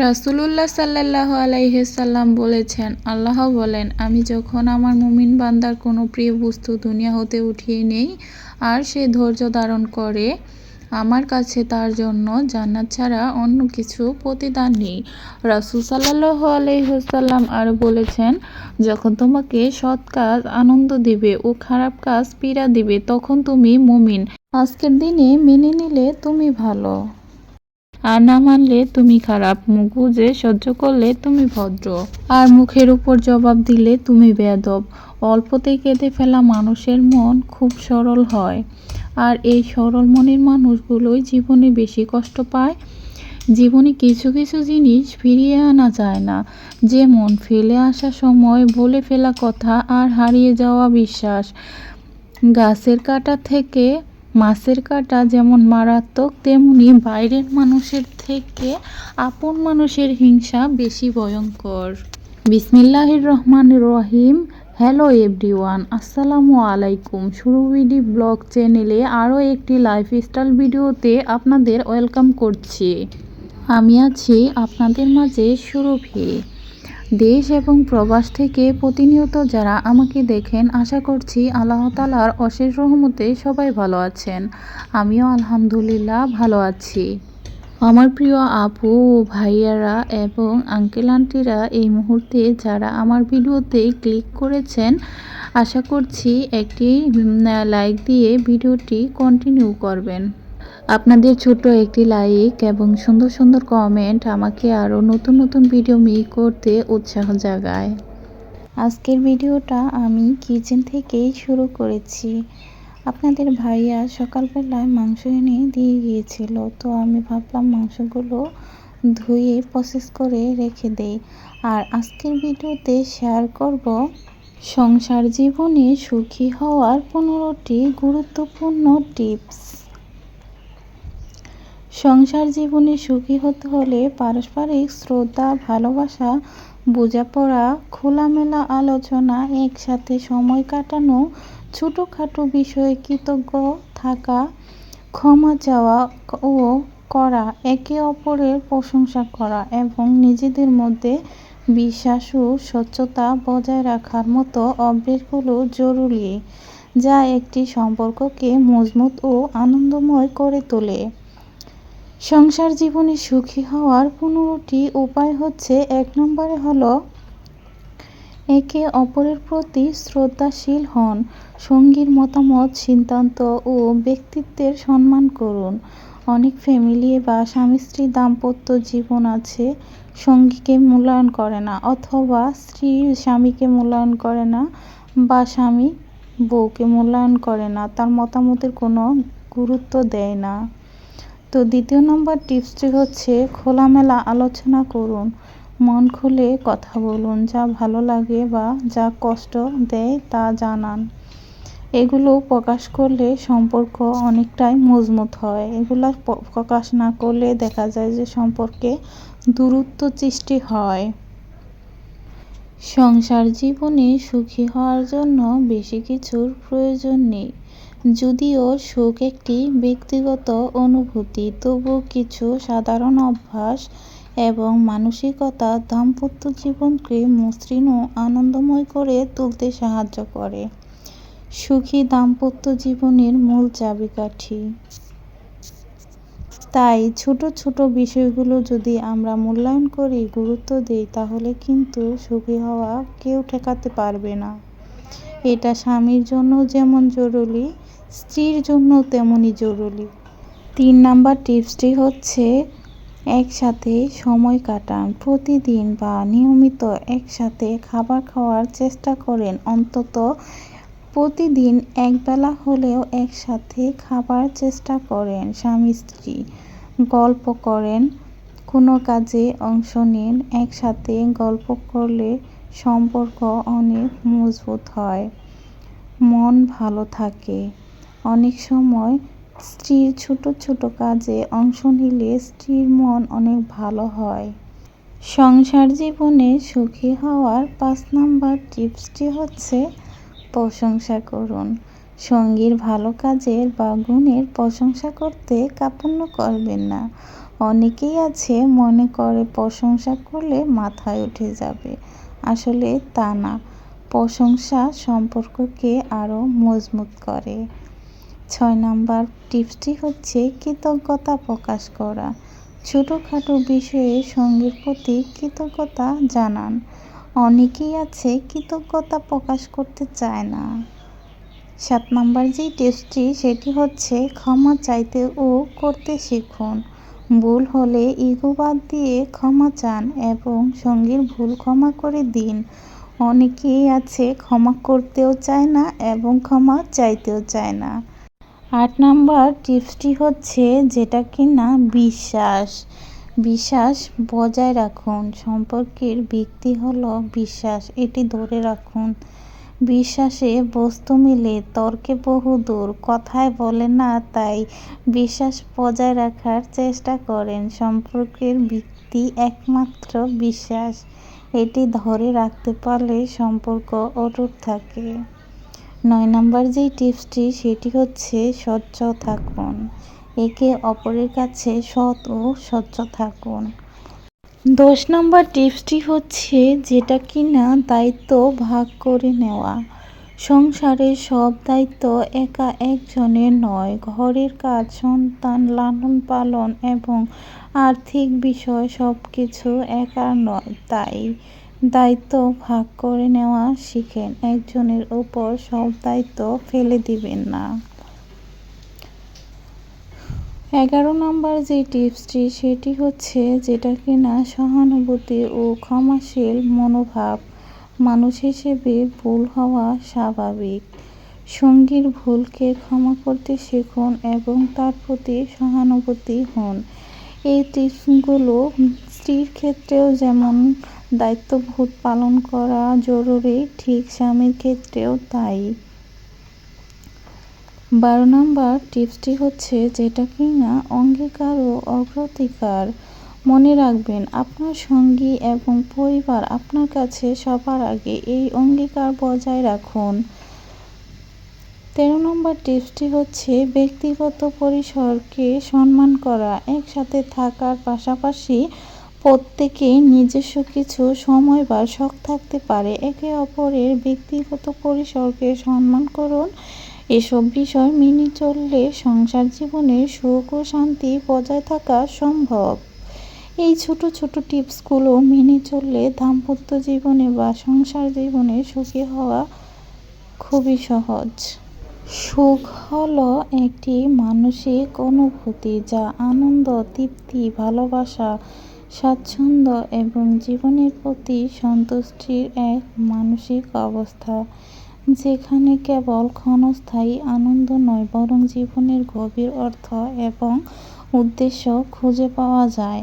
রাসুলুল্লাহ সাল্লাহ আলাইসাল্লাম বলেছেন আল্লাহ বলেন, আমি যখন আমার মুমিন বান্দার কোনো প্রিয় বস্তু দুনিয়া হতে উঠিয়ে নেই আর সে ধৈর্য ধারণ করে, আমার কাছে তার জন্য জান্নাত ছাড়া অন্য কিছু প্রতিদান নেই। রাসুল সাল্লাহ আলহিহাল্লাম আরও বলেছেন, যখন তোমাকে সৎ কাজ, আনন্দ দিবে ও খারাপ কাজ, পীড়া দিবে, তখন তুমি মুমিন। আজকের দিনে মেনে নিলে তুমি ভালো। আর না মানলে তুমি খারাপ। মুখ বুঝে সহ্য করলে তুমি ভদ্র। আর মুখের উপর জবাব দিলে তুমি বেয়াদব। অল্পতেই কেঁদে ফেলা মানুষের মন খুব সরল হয়। আর এই সরল মনের মানুষগুলোই জীবনে বেশি কষ্ট পায়। জীবনে কিছু কিছু জিনিস ফিরিয়ে আনা যায় না। যেমন ফেলে আসা সময়, বলে ফেলা কথা আর হারিয়ে যাওয়া বিশ্বাস। গাছের কাটা থেকে মাছের কাটা যেমন মারাত্মক, তেমনি বাইরের মানুষের থেকে আপন মানুষের হিংসা বেশি ভয়ঙ্কর। বিসমিল্লাহির রহমান রহিম। হ্যালো এভরিওয়ান, আসসালামু আলাইকুম। সুরবিডি ব্লগ চ্যানেলে আরও একটি লাইফস্টাইল ভিডিওতে আপনাদের ওয়েলকাম করছি। আমি আছি আপনাদের মাঝে সুরভি। দেশ এবং প্রবাস থেকে প্রতিনিয়ত যারা আমাকে দেখেন, আশা করছি আল্লাহ তালার অশেষ রহমতে সবাই ভালো আছেন। আমিও আলহামদুলিল্লাহ ভালো আছি। আমার প্রিয় আপু, ভাইয়ারা এবং আঙ্কেল আন্টিরা এই মুহূর্তে যারা আমার ভিডিওতে ক্লিক করেছেন, আশা করছি একটি লাইক দিয়ে ভিডিওটি কন্টিনিউ করবেন। আপনাদের ছোট্ট একটি লাইক এবং সুন্দর সুন্দর কমেন্ট আমাকে আরও নতুন নতুন ভিডিও মেক করতে উৎসাহ জাগায়। আজকের ভিডিওটা আমি কিচেন থেকেই শুরু করেছি। আপনাদের ভাইয়া সকালবেলায় মাংস এনে দিয়ে গিয়েছিল, তো আমি ভাবলাম মাংসগুলো ধুয়ে প্রসেস করে রেখে দেই। আর আজকের ভিডিওতে শেয়ার করব সংসার জীবনে সুখী হওয়ার পনেরোটি গুরুত্বপূর্ণ টিপস সংসার জীবনে সুখী হতে হলে পারস্পরিক শ্রদ্ধা, ভালোবাসা, বোঝাপড়া, খোলামেলা আলোচনা, একসাথে সময় কাটানো, ছোটোখাটো বিষয়ে কৃতজ্ঞ থাকা, ক্ষমা চাওয়া ও করা, একে অপরের প্রশংসা করা এবং নিজেদের মধ্যে বিশ্বাস ও স্বচ্ছতা বজায় রাখার মতো অভ্যেসগুলো জরুরি, যা একটি সম্পর্ককে মজবুত ও আনন্দময় করে তোলে। সংসার জীবনে সুখী হওয়ার পনেরোটি উপায় হচ্ছে, এক নম্বরে হলো একে অপরের প্রতি শ্রদ্ধাশীল হন, সঙ্গীর মতামত, সিদ্ধান্ত ও ব্যক্তিত্বের সম্মান করুন। অনেক ফ্যামিলি বা স্বামী স্ত্রী দাম্পত্য জীবন আছে, সঙ্গীকে মূল্যায়ন করে না অথবা স্ত্রী স্বামীকে মূল্যায়ন করে না বা স্বামী বউকে মূল্যায়ন করে না, তার মতামতের কোনো গুরুত্ব দেয় না। তো দ্বিতীয় নম্বর টিপসটি হচ্ছে খোলামেলা আলোচনা করুন। মন খুলে কথা বলুন, যা ভালো লাগে বা যা কষ্ট দেয় তা জানান। এগুলো প্রকাশ করলে সম্পর্ক অনেকটাই মজবুত হয়। এগুলো প্রকাশ না করলে দেখা যায় যে সম্পর্কে দূরত্ব সৃষ্টি হয়। সংসার জীবনে সুখী হওয়ার জন্য বেশি কিছুর প্রয়োজন নেই। যদিও সুখ একটি ব্যক্তিগত অনুভূতি তবু কিছু সাধারণ অভ্যাস এবং মানসিকতা দাম্পত্য জীবনকে মসৃণ ও আনন্দময় করে তুলতে সাহায্য করে। সুখী দাম্পত্য জীবনের মূল চাবিকাঠি। তাই ছোট ছোট বিষয়গুলো যদি আমরা মূল্যায়ন করি, গুরুত্ব দিই, তাহলে কিন্তু সুখী হওয়া কেউ ঠেকাতে পারবে না। এটা স্বামীর জন্য যেমন জরুরি, স্ত্রীর জন্য তেমনই জরুরি। তিন নাম্বার টিপসটি হচ্ছে, একসাথে সময় কাটান। প্রতিদিন বা নিয়মিত একসাথে খাবার খাওয়ার চেষ্টা করেন। অন্তত প্রতিদিন একবেলা হলেও একসাথে খাবার চেষ্টা করেন স্বামী স্ত্রী। গল্প করেন, কোনো কাজে অংশ নিন, একসাথে গল্প করলে সম্পর্ক অনেক মজবুত হয়। মন ভালো থাকে। অনেক সময় স্ত্রীর ছোট ছোট কাজে অংশ নিলে স্ত্রীর মন অনেক ভালো হয়। সংসার জীবনে সুখী হওয়ার পাঁচ নাম্বার টিপসটি হচ্ছে প্রশংসা করুন। সঙ্গীর ভালো কাজের বা গুণের প্রশংসা করতে কাপন্ন করবেন না। অনেকেই আছে মনে করে প্রশংসা করলে মাথায় উঠে যাবে। আসলে তা না। প্রশংসা সম্পর্ককে আরও মজবুত করে। ছয় নাম্বার টিপসটি হচ্ছে কৃতজ্ঞতা প্রকাশ করা। ছোটোখাটো বিষয়ে সঙ্গীর প্রতি কৃতজ্ঞতা জানান। অনেকেই আছে কৃতজ্ঞতা প্রকাশ করতে চায় না। সাত নাম্বার যে টিপসটি, সেটি হচ্ছে ক্ষমা চাইতে ও করতে শিখুন। ভুল হলে ইগো বাদ দিয়ে ক্ষমা চান এবং সঙ্গীর ভুল ক্ষমা করে দিন। অনেকেই আছে ক্ষমা করতেও চায় না এবং ক্ষমা চাইতেও চায় না। আট নাম্বার টিপসটি হচ্ছে যেটা কি না বিশ্বাস। বিশ্বাস বজায় রাখুন। সম্পর্কের ভিত্তি হলো বিশ্বাস। এটি ধরে রাখুন। বিশ্বাসে বস্তু মিলে তর্কে বহুদূর কথায় বলে না তাই বিশ্বাস বজায় রাখার চেষ্টা করেন। সম্পর্কের ভিত্তি একমাত্র বিশ্বাস। এটি ধরে রাখতে পারলে সম্পর্ক অটুট থাকে। নয় নম্বর যেই টিপসটি, সেটি হচ্ছে স্বচ্ছ থাকুন। একে অপরের কাছে সৎ ও স্বচ্ছ থাকুন। দশ নম্বর টিপসটি হচ্ছে যেটা কি না দায়িত্ব ভাগ করে নেওয়া। সংসারের সব দায়িত্ব একা একজনের নয়। ঘরের কাজ, সন্তান, লালন পালন এবং আর্থিক বিষয় সব কিছু একার নয়। তাই দায়িত্ব ভাগ করে নেওয়া শিখেন। একজনের উপর সব দায়িত্ব ফেলে দিবেন না। এগারো নম্বর যে টিপসটি, সেটি হচ্ছে যেটা কিনা সহানুভূতি ও ক্ষমাশীল মনোভাব। মানুষ হিসেবে ভুল হওয়া স্বাভাবিক। সঙ্গীর ভুলকে ক্ষমা করতে শিখুন এবং তার প্রতি সহানুভূতি হন। এই টিপসগুলো স্ত্রীর ক্ষেত্রেও যেমন দায়িত্ববোধ পালন করা জরুরি, ঠিক স্বামীর ক্ষেত্রেও তাই। বারো নম্বর টিপসটি হচ্ছে যেটা কিনা অঙ্গীকার ও অগ্রাধিকার। মনে রাখবেন, আপনার সঙ্গী এবং পরিবার আপনার কাছে সবার আগে এই অঙ্গীকার বজায় রাখুন। তেরো নম্বর টিপসটি হচ্ছে ব্যক্তিগত পরিসরকে সম্মান করা, একসাথে থাকার পাশাপাশি প্রত্যেকেই নিজস্ব কিছু সময় বা শখ থাকতে পারে। একে অপরের ব্যক্তিগত পরিসরকে সম্মান করুন এসব বিষয় মেনে চললে সংসার জীবনে সুখ ও শান্তি বজায় থাকা সম্ভব। এই ছোট ছোট টিপসগুলো মেনে চললে দাম্পত্য জীবনে বা সংসার জীবনে সুখী হওয়া খুবই সহজ। সুখ হল একটি মানসিক অনুভূতি যা আনন্দ, তৃপ্তি, ভালোবাসা, স্বাচ্ছন্দ্য এবং জীবনের প্রতি সন্তুষ্টির এক মানসিক অবস্থা। যেখানে কেবল ক্ষণস্থায়ী আনন্দ নয়, বরং জীবনের গভীর অর্থ এবং উদ্দেশ্য খুঁজে পাওয়া যায়।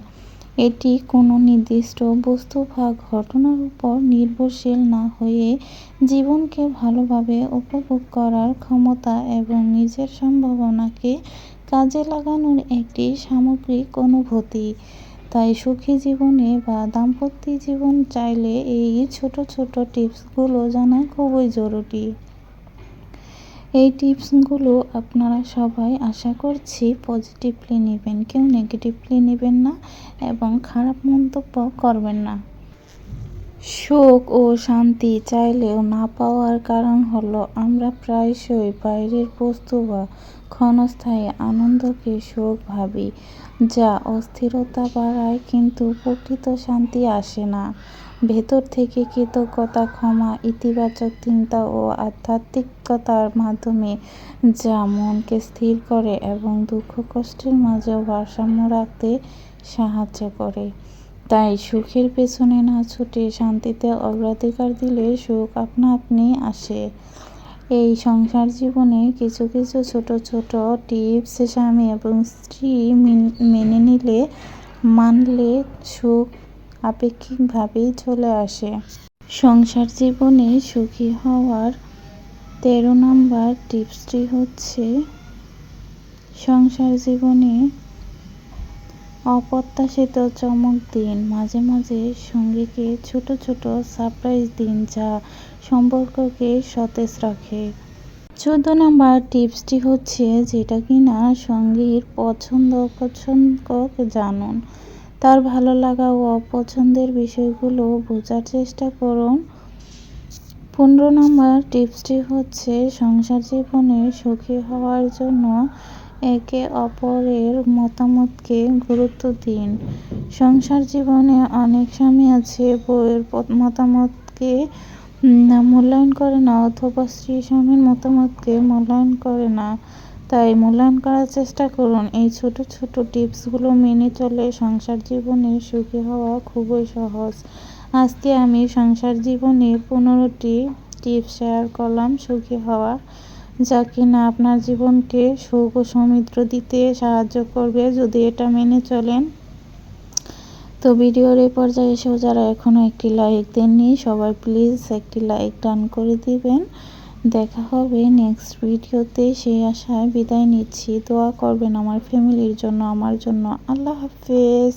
এটি কোনো নির্দিষ্ট বস্তু বা ঘটনার উপর নির্ভরশীল না হয়ে জীবনকে ভালোভাবে উপভোগ করার ক্ষমতা এবং নিজের সম্ভাবনাকে কাজে লাগানোর একটি সামগ্রিক অনুভূতি। তাই সুখী জীবনে বা দাম্পত্য জীবন চাইলে এই ছোট ছোট টিপসগুলো জানা খুবই জরুরি। এই টিপসগুলো আপনারা সবাই আশা করছি পজিটিভলি নেবেন, কেউ নেগেটিভলি নেবেন না এবং খারাপ মন্তব্য করবেন না। সুখ ও শান্তি চাইলেও না পাওয়ার কারণ হলো আমরা প্রায়শই বাইরের বস্তু বা ক্ষণস্থায়ী আনন্দকে সুখ ভাবি। যা অস্থিরতা বাড়ায় কিন্তু প্রকৃত শান্তি আসে না। ভেতর থেকে কৃতজ্ঞতা, ক্ষমা, ইতিবাচক চিন্তা ও আধ্যাত্মিকতার মাধ্যমে যা মনকে স্থির করে এবং দুঃখ কষ্টের মাঝেও ভারসাম্য রাখতে সাহায্য করে। তাই সুখের পেছনে না ছুটে শান্তিতে অগ্রাধিকার দিলে সুখ আপনা আপনি আসে। এই সংসার জীবনে কিছু কিছু ছোট ছোট টিপস স্বামী এবং স্ত্রী মেনে নিলে, মানলে সুখ আপেক্ষিকভাবেই চলে আসে। সংসার জীবনে সুখী হওয়ার তেরো নম্বর টিপসটি হচ্ছে, সংসার জীবনে অপ্রত্যাশিত চমক দিন। মাঝে মাঝে সঙ্গীকে ছোট ছোট সারপ্রাইজ দিন যা সম্পর্ককে সতেজ রাখে। চোদ্দ নম্বর টিপসটি হচ্ছে যেটা কিনা সঙ্গীর পছন্দ অপছন্দ জানুন। তার ভালো লাগা ও অপছন্দের বিষয়গুলো বোঝার চেষ্টা করুন। পনেরো নম্বর টিপসটি হচ্ছে সংসার জীবনে সুখী হওয়ার জন্য একে অপরের মতামতকে গুরুত্ব দিন। সংসার জীবনে অনেক স্বামী আছে, বউয়ের মতামতকে মূল্যায়ন করে না, অথবা স্ত্রী স্বামীর মতামতকে মূল্যায়ন করে না। তাই মূল্যায়ন করার চেষ্টা করুন। এই ছোট ছোট টিপসগুলো মেনে চলে সংসার জীবনে সুখী হওয়া খুবই সহজ। আজকে আমি সংসার জীবনের পনেরোটি টিপস শেয়ার করলাম, সুখী হওয়া। যা কিনা আপনার জীবনকে সুখ ও সমৃদ্ধ দিতে সাহায্য করবে যদি এটা মেনে চলেন। তো ভিডিওর এই পর্যায়ে এসেও যারা এখনও একটি লাইক দেননি, সবাই প্লিজ একটি লাইক ডান করে দিবেন। দেখা হবে নেক্সট ভিডিওতে সেই আশায় বিদায় নিচ্ছি। দোয়া করবেন আমার ফ্যামিলির জন্য, আমার জন্য। আল্লাহ হাফেজ।